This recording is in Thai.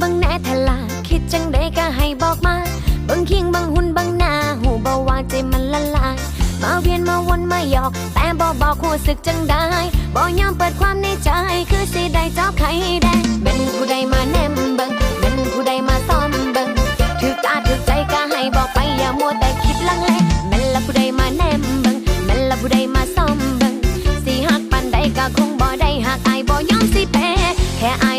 บังแน่ทลาคิดจังได้ก็ให้บอกมาบังเคียงบังหุ่นบังหน้าหูเบาว่าใจมันละลาย มาเวียนมาวนมาหยอก แต่บอบอกคู่สึกจังได้ บอยอมเปิดความในใจ คือสิได้เจ้าไข่แดงเป็นผู้ใดมาแนมเบิงเป็นผู้ใดมาซ้อมเบิงถือตาถือใจก็ให้บอกไปอย่ามัวแต่คิดลังเลแม่นละผู้ใดมาแนมเบิงแม่นละผู้ใดมาซ้อมเบิงสิหักปันใดก็คงบ่ได้หากอายบอยอมสิแพ้แค่อาย